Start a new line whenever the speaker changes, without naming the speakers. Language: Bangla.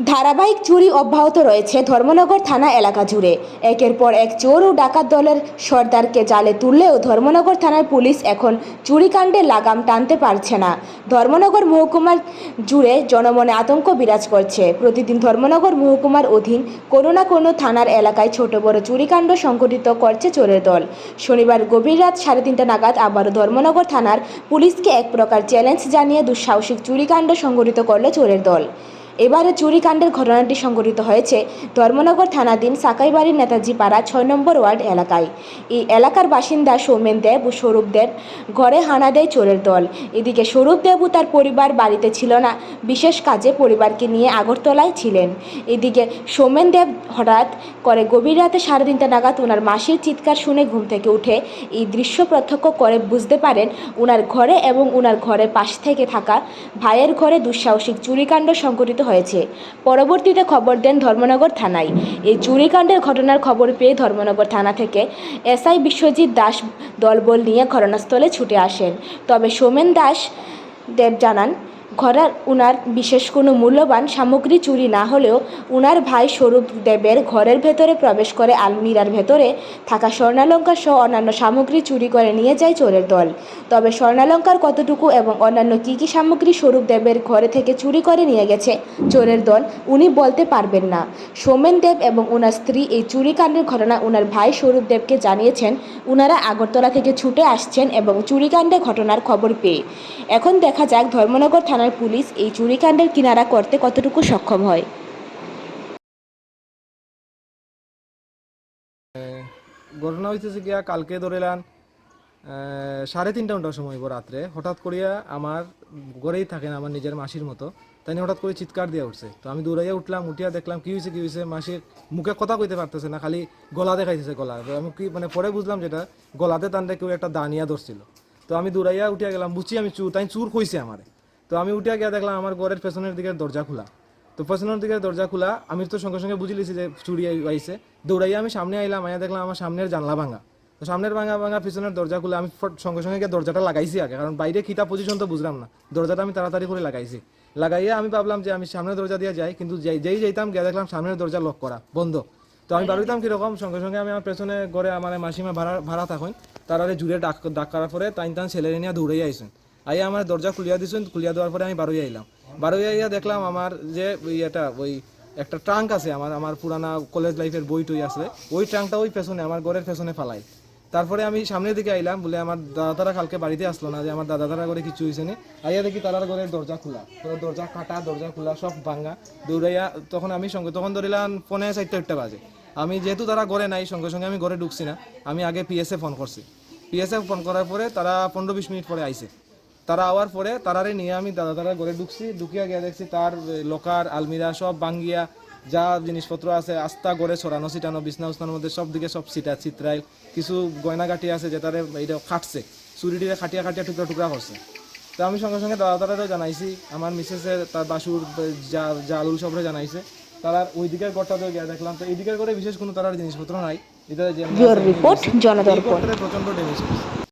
ধারাবাহিক চুরি অব্যাহত রয়েছে ধর্মনগর থানা এলাকা জুড়ে। একের পর এক চোর ও ডাকাত দলের সর্দারকে জালে তুললেও ধর্মনগর থানার পুলিশ এখন চুরিকাণ্ডে লাগাম টানতে পারছে না। ধর্মনগর মহকুমার জুড়ে জনমনে আতঙ্ক বিরাজ করছে। প্রতিদিন ধর্মনগর মহকুমার অধীন কোনো না কোনো থানার এলাকায় ছোট বড় চুরিকাণ্ড সংঘটিত করছে চোরের দল। শনিবার গভীর রাত সাড়ে তিনটা নাগাদ আবারও ধর্মনগর থানার পুলিশকে এক প্রকার চ্যালেঞ্জ জানিয়ে দুঃসাহসিক চুরিকাণ্ড সংঘটিত করলে চোরের দল। এবারে চুরিকাণ্ডের ঘটনাটি সংঘটিত হয়েছে ধর্মনগর থানাধীন সাকাইবাড়ির নেতাজি পাড়া ছয় নম্বর ওয়ার্ড এলাকায়। এই এলাকার বাসিন্দা সৌমেন দেব ও স্বরূপ দেব ঘরে হানা দেয় চোরের দল। এদিকে স্বরূপ দেব ও তার পরিবার বাড়িতে ছিল না। বিশেষ কাজে পরিবারকে নিয়ে আগরতলায় ছিলেন। এদিকে সৌমেন দেব হঠাৎ করে গভীর রাতে সাড়ে তিনটা নাগাদ ওনার মাসির চিৎকার শুনে ঘুম থেকে উঠে এই দৃশ্য প্রত্যক্ষ করে বুঝতে পারেন ওনার ঘরে এবং ওনার ঘরের পাশ থেকে থাকা ভাইয়ের ঘরে দুঃসাহসিক চুরিকাণ্ড সংঘটিত হয়েছে। পরবর্তীতে খবর দেন ধর্মনগর থানায়। এই চুরিকাণ্ডের ঘটনার খবর পেয়ে ধর্মনগর থানা থেকে এসআই বিশ্বজিৎ দাস দলবল নিয়ে ঘটনাস্থলে ছুটে আসেন। তবে সোমেন দাস দেব জানান ঘরের উনার বিশেষ কোনো মূল্যবান সামগ্রী চুরি না হলেও উনার ভাই স্বরূপ দেবের ঘরের ভেতরে প্রবেশ করে আলমিরার ভেতরে থাকা স্বর্ণালঙ্কার সহ অন্যান্য সামগ্রী চুরি করে নিয়ে যায় চোরের দল। তবে স্বর্ণালঙ্কার কতটুকু এবং অন্যান্য কী কী সামগ্রী স্বরূপ দেবের ঘরে থেকে চুরি করে নিয়ে গেছে চোরের দল উনি বলতে পারবেন না। সোমেন দেব এবং ওনার স্ত্রী এই চুরিকাণ্ডের ঘটনা ওনার ভাই স্বরূপ দেবকে জানিয়েছেন। উনারা আগরতলা থেকে ছুটে আসছেন এবং চুরিকাণ্ডের ঘটনার খবর পেয়ে। এখন দেখা যাক ধর্মনগর থানার পুলিশ এই চুরিকাণ্ডের কিনারা করতে কতটুকু সক্ষম হয়?
ঘটনা হইতেছে গিয়া কালকে ধরিলাম সাড়ে তিনটা ঘণ্টার সময় রাত্রে। হঠাৎ করিয়া আমার ঘরেই থাকেন আমার নিজের মাসির মতো। তাই হঠাৎ করে চিৎকার দিয়ে উঠছে। তো আমি দৌড়াইয়া উঠলাম, উঠিয়া দেখলাম কি হয়েছে কি হয়েছে মাসির মুখে কথা কইতে পারতেছে না, খালি গলা দেখাইতেছে গলা। আমি কি মানে পরে বুঝলাম যেটা, গলাতে টানতে কেউ একটা দানিয়া ধরছিল। তো আমি দৌড়াইয়া উঠিয়া গেলাম, বুঝছি আমি চুর তাই চুর কইছে আমারে। তো আমি উঠিয়া গিয়া দেখলাম আমার ঘরের পেছনের দিকের দরজা খোলা। তো পেছনের দিকের দরজা খোলা, আমি তো সঙ্গে সঙ্গে বুঝে লিছি যে চুরি আই- আইছে। দৌড়াইয়া আমি সামনে আইলাম, আইয়া দেখলাম আমার সামনের জানলা ভাঙা। তো সামনের ভাঙা ভাঙা পিছনের দরজা খুলে, আমি সঙ্গে সঙ্গে গিয়ে দরজাটা লাগাইছি আগে, কারণ বাইরে খিতা পজিশন তো বুঝলাম না। দরজাটা আমি তাড়াতাড়ি করে লাগাইছি। লাগাইয়া আমি ভাবলাম যে আমি সামনের দরজা দিয়ে যাই, কিন্তু যেই যেই যাইতাম গিয়ে দেখলাম সামনের দরজা লক করা, বন্ধ। তো আমি ভাবিতাম কীরকম, সঙ্গে সঙ্গে আমি আমার পেছনে ঘরে আমার মাসিমা ভাড়া ভাড়া থাকুন, তারারে জুড়ে ডাক ডাক করার পরে টাইন টান ছেলে নিয়ে দৌড়াই আইসেন। আইয়া আমার দরজা খুলিয়া দিছেন, খুলিয়া দেওয়ার পরে আমি বারোই আইলাম। বারোই আইয়া দেখলাম আমার যে ইয়েটা, ওই একটা ট্রাঙ্ক আছে, আমার আমার পুরানা কলেজ লাইফের বই টই আছে, ওই ট্রাঙ্কটা ওই পেছনে, আমার ঘরের পেছনে ফালাই। তারপরে আমি সামনের দিকে আইলাম, বলে আমার দাদা তারা কালকে বাড়িতে আসলো না, যে আমার দাদা তারা করে কিছু হয়েছে না। আইয়া দেখি তারার ঘরের দরজা খোলা, তো দরজা কাটা, দরজা খোলা, সব ভাঙা। দৌড়াইয়া তখন আমি সঙ্গে, তখন ধরিলাম ফোনে চারটে, আটটা বাজে। আমি যেহেতু তারা ঘরে নাই, সঙ্গে সঙ্গে আমি ঘরে ঢুকছি না, আমি আগে পিএসএ ফোন করছি। পিএসএ ফোন করার পরে তারা পনেরো, বিশ মিনিট পরে আইছে। তারা আওয়ার পরে তারারে নিয়ে আমি দাদা তারা ঘরে ঢুকছি ঢুকিয়া গিয়া দেখছি তার লোকার আলমিরা সব ভাঙ্গিয়া যা জিনিসপত্র আছে আস্তা গড়ে ছড়ানো ছিটানো বিছনা উছনার মধ্যে সব দিকে সব সিটা চিত্রাইল কিছু গয়নাগাটি আছে যেটারে এটা খাটছে চুরিটিরে খাটিয়া খাটিয়া টুকরা টুকরা করছে। তো আমি সঙ্গে সঙ্গে দাদা তারারও জানাইছি আমার মিসেসের তার বাসুর যা জালুল সবরে জানাইছে তারা ওই দিকের ঘরটাতেও গিয়া দেখলাম তো এই দিকের ঘরে বিশেষ কোনো তারার জিনিসপত্র নাই এটা যে
রিপোর্ট জনদর্পণ।
প্রচণ্ড ড্যামেজ